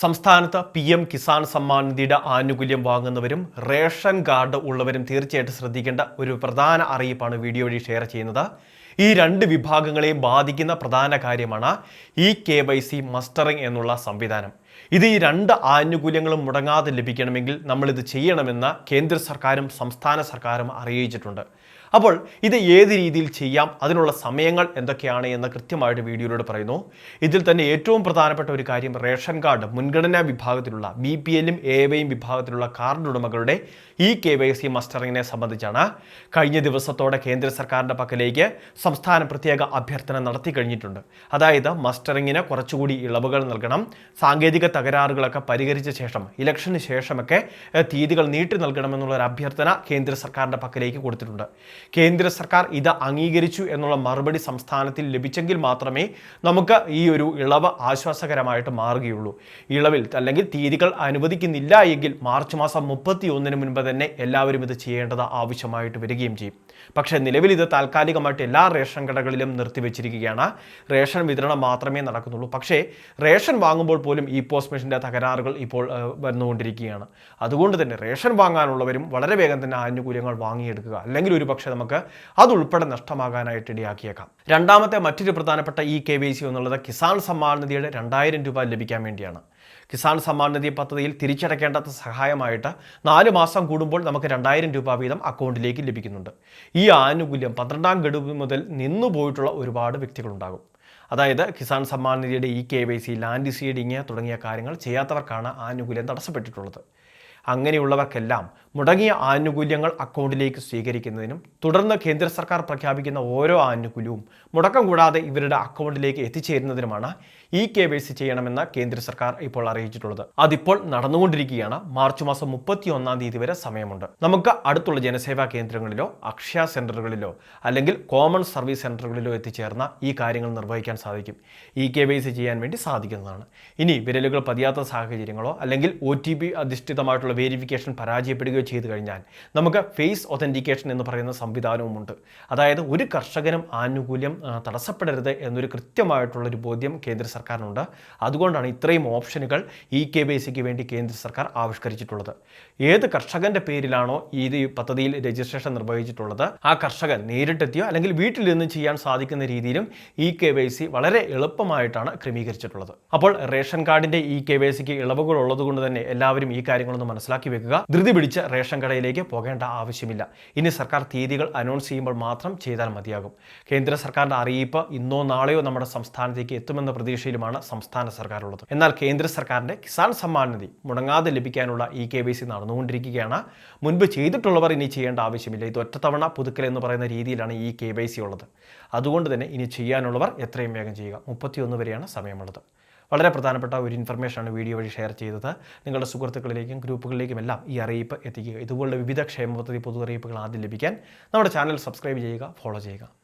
സംസ്ഥാനത്ത് P M Kisan Samman നിധിയുടെ ആനുകൂല്യം വാങ്ങുന്നവരും റേഷൻ കാർഡ് ഉള്ളവരും തീർച്ചയായിട്ടും ശ്രദ്ധിക്കേണ്ട ഒരു പ്രധാന അറിയിപ്പാണ് വീഡിയോ വഴി ഷെയർ ചെയ്യുന്നത്. ഈ രണ്ട് വിഭാഗങ്ങളെയും ബാധിക്കുന്ന പ്രധാന കാര്യമാണ് ഈ കെ വൈ സി മസ്റ്ററിംഗ് എന്നുള്ള സംവിധാനം. ഇത് ഈ രണ്ട് ആനുകൂല്യങ്ങളും മുടങ്ങാതെ ലഭിക്കണമെങ്കിൽ നമ്മളിത് ചെയ്യണമെന്ന് കേന്ദ്ര സർക്കാരും സംസ്ഥാന സർക്കാരും അറിയിച്ചിട്ടുണ്ട്. അപ്പോൾ ഇത് ഏത് രീതിയിൽ ചെയ്യാം? അതിനുള്ള സമയങ്ങൾ എന്തൊക്കെയാണ് എന്ന് കൃത്യമായിട്ട് വീഡിയോയിലൂടെ പറയുന്നു. ഇതിൽ തന്നെ ഏറ്റവും പ്രധാനപ്പെട്ട ഒരു കാര്യം റേഷൻ കാർഡ് മുൻഗണനാ വിഭാഗത്തിലുള്ള ബി പി എല്ലും എ വൈയും വിഭാഗത്തിലുള്ള കാർഡ് ഉടമകളുടെ ഈ കെ വൈ സി മസ്റ്ററിങ്ങിനെ സംബന്ധിച്ചാണ് കഴിഞ്ഞ ദിവസത്തോടെ കേന്ദ്ര സർക്കാരിന്റെ പക്കലേക്ക് സംസ്ഥാന പ്രത്യേക അഭ്യർത്ഥന നടത്തി കഴിഞ്ഞിട്ടുണ്ട്. അതായത് മസ്റ്ററിങ്ങിന് കുറച്ചുകൂടി ഇളവുകൾ നൽകണം സാങ്കേതിക തകരാറുകളൊക്കെ പരിഹരിച്ച ശേഷം ഇലക്ഷന് ശേഷമൊക്കെ തീയതികൾ നീട്ടി നൽകണമെന്നുള്ള ഒരു അഭ്യർത്ഥന കേന്ദ്ര സർക്കാരിന്റെ പക്കലേക്ക് കൊടുത്തിട്ടുണ്ട്. കേന്ദ്ര സർക്കാർ ഇത് അംഗീകരിച്ചു എന്നുള്ള മറുപടി സംസ്ഥാനത്തിൽ ലഭിച്ചെങ്കിൽ മാത്രമേ നമുക്ക് ഈ ഒരു ഇളവ് ആശ്വാസകരമായിട്ട് മാറുകയുള്ളൂ. ഇളവിൽ അല്ലെങ്കിൽ തീയതികൾ അനുവദിക്കുന്നില്ല എങ്കിൽ മാർച്ച് മാസം മുപ്പത്തി ഒന്നിന് മുൻപ് തന്നെ എല്ലാവരും ഇത് ചെയ്യേണ്ടത് ആവശ്യമായിട്ട് വരികയും ചെയ്യും. പക്ഷേ നിലവിൽ ഇത് താൽക്കാലികമായിട്ട് എല്ലാ റേഷൻ കടകളിലും നിർത്തിവെച്ചിരിക്കുകയാണ്. റേഷൻ വിതരണം മാത്രമേ നടക്കുന്നുള്ളൂ. പക്ഷേ റേഷൻ വാങ്ങുമ്പോൾ പോലും ഈ പോസ്റ്റ് മെഷീന്റെ തകരാറുകൾ ഇപ്പോൾ വന്നുകൊണ്ടിരിക്കുകയാണ്. അതുകൊണ്ട് തന്നെ റേഷൻ വാങ്ങാനുള്ളവരും വളരെ വേഗം തന്നെ ആനുകൂല്യങ്ങൾ വാങ്ങിയെടുക്കുക. അല്ലെങ്കിൽ ഒരു പക്ഷേ നമുക്ക് അതുൾപ്പെടെ നഷ്ടമാകാനായിട്ട് ഇടയാക്കിയേക്കാം. രണ്ടാമത്തെ മറ്റൊരു പ്രധാനപ്പെട്ട ഈ കെ വൈ സി എന്നുള്ളത് കിസാൻ സമ്മാൻ നിധിയുടെ രണ്ടായിരം രൂപ ലഭിക്കാൻ വേണ്ടിയാണ്. കിസാൻ സമ്മാൻ നിധി പദ്ധതിയിൽ തിരിച്ചടയ്ക്കേണ്ടാത്ത സഹായമായിട്ട് നാല് മാസം കൂടുമ്പോൾ നമുക്ക് രണ്ടായിരം രൂപ വീതം അക്കൗണ്ടിലേക്ക് ലഭിക്കുന്നുണ്ട്. ഈ ആനുകൂല്യം പന്ത്രണ്ടാം ഗഡു മുതൽ നിന്നു പോയിട്ടുള്ള ഒരുപാട് വ്യക്തികളുണ്ടാകും. അതായത് കിസാൻ സമ്മാൻ നിധിയുടെ E K Y C land seeding തുടങ്ങിയ കാര്യങ്ങൾ ചെയ്യാത്തവർക്കാണ് ആനുകൂല്യം തടസ്സപ്പെട്ടിട്ടുള്ളത്. അങ്ങനെയുള്ളവർക്കെല്ലാം മുടങ്ങിയ ആനുകൂല്യങ്ങൾ അക്കൗണ്ടിലേക്ക് സ്വീകരിക്കുന്നതിനും തുടർന്ന് കേന്ദ്ര സർക്കാർ പ്രഖ്യാപിക്കുന്ന ഓരോ ആനുകൂല്യവും മുടക്കം കൂടാതെ ഇവരുടെ അക്കൗണ്ടിലേക്ക് എത്തിച്ചേരുന്നതിനുമാണ് ഇ കെ വൈ സി ചെയ്യണമെന്ന് കേന്ദ്ര സർക്കാർ ഇപ്പോൾ അറിയിച്ചിട്ടുള്ളത്. അതിപ്പോൾ നടന്നുകൊണ്ടിരിക്കുകയാണ്. മാർച്ച് മാസം മുപ്പത്തി ഒന്നാം തീയതി വരെ സമയമുണ്ട്. നമുക്ക് അടുത്തുള്ള ജനസേവാ കേന്ദ്രങ്ങളിലോ അക്ഷയ സെന്ററുകളിലോ അല്ലെങ്കിൽ കോമൺ സർവീസ് സെന്ററുകളിലോ എത്തിച്ചേർന്ന ഈ കാര്യങ്ങൾ നിർവഹിക്കാൻ സാധിക്കും. ഇ കെ വൈ സി ചെയ്യാൻ വേണ്ടി സാധിക്കുന്നതാണ്. ഇനി വിരലുകൾ പതിയാത്ത സാഹചര്യങ്ങളോ അല്ലെങ്കിൽ ഒ ടി പി അധിഷ്ഠിതമായിട്ടുള്ള വേരിഫിക്കേഷൻ പരാജയപ്പെടുകയോ ചെയ്തു കഴിഞ്ഞാൽ നമുക്ക് ഫേസ് ഒതന്റിക്കേഷൻ എന്ന് പറയുന്ന സംവിധാനവുമുണ്ട്. അതായത് ഒരു കർഷകനും ആനുകൂല്യം തടസ്സപ്പെടരുത് എന്നൊരു കൃത്യമായിട്ടുള്ളൊരു ബോധ്യം കേന്ദ്ര സർക്കാരിനുണ്ട്. അതുകൊണ്ടാണ് ഇത്രയും ഓപ്ഷനുകൾ ഇ കെ ബി സിക്ക് വേണ്ടി കേന്ദ്ര സർക്കാർ ആവിഷ്കരിച്ചിട്ടുള്ളത്. ഏത് കർഷകന്റെ പേരിലാണോ ഈ പദ്ധതിയിൽ രജിസ്ട്രേഷൻ നിർവഹിച്ചിട്ടുള്ളത്? ആ കർഷകൻ നേരിട്ടെത്തിയോ അല്ലെങ്കിൽ വീട്ടിൽ നിന്ന് ചെയ്യാൻ സാധിക്കുന്ന രീതിയിലും ഇ കെ വൈ സി വളരെ എളുപ്പമായിട്ടാണ് ക്രമീകരിച്ചിട്ടുള്ളത്. അപ്പോൾ റേഷൻ കാർഡിന്റെ ഇ കെ വൈ സിക്ക് ഇളവുകൾ ഉള്ളതുകൊണ്ട് തന്നെ എല്ലാവരും ഈ കാര്യങ്ങളൊന്ന് മനസ്സിലാക്കി വെക്കുക ധൃതി പിടിച്ച് റേഷൻ കടയിലേക്ക് പോകേണ്ട ആവശ്യമില്ല. ഇനി സർക്കാർ തീയതികൾ അനൗൺസ് ചെയ്യുമ്പോൾ മാത്രം ചെയ്താൽ മതിയാകും. കേന്ദ്ര സർക്കാരിന്റെ അറിയിപ്പ് ഇന്നോ നാളെയോ നമ്മുടെ സംസ്ഥാനത്തേക്ക് എത്തുമെന്ന പ്രതീക്ഷയിലുമാണ് സംസ്ഥാന സർക്കാർ ഉള്ളത് എന്നാൽ കേന്ദ്ര സർക്കാരിന്റെ കിസാൻ സമ്മാൻ നിധി മുടങ്ങാതെ ലഭിക്കാനുള്ള ഇ കെ വൈ സി നടന്നുകൊണ്ടിരിക്കുകയാണ്. മുൻപ് ചെയ്തിട്ടുള്ളവർ ഇനി ചെയ്യേണ്ട ആവശ്യമില്ല. ഇത് ഒറ്റത്തവണ പുതുക്കൽ എന്ന് പറയുന്ന രീതിയിലാണ് ഈ കെ വൈ സി ഉള്ളത്. അതുകൊണ്ട് തന്നെ ഇനി ചെയ്യാനുള്ളവർ എത്രയും വേഗം ചെയ്യുക. മുപ്പത്തിയൊന്ന് വരെയാണ് സമയമുള്ളത്. വളരെ പ്രധാനപ്പെട്ട ഒരു ഇൻഫർമേഷനാണ് വീഡിയോ വഴി ഷെയർ ചെയ്തത്. നിങ്ങളുടെ സുഹൃത്തുക്കളിലേക്കും ഗ്രൂപ്പുകളിലേക്കും എല്ലാം ഈ അറിയിപ്പ് എത്തിക്കുക. ഇതുപോലുള്ള വിവിധ ക്ഷേമ പദ്ധതി പൊതു അറിയിപ്പുകൾ ആദ്യം ലഭിക്കാൻ നമ്മുടെ ചാനൽ സബ്സ്ക്രൈബ് ചെയ്യുക ഫോളോ ചെയ്യുക.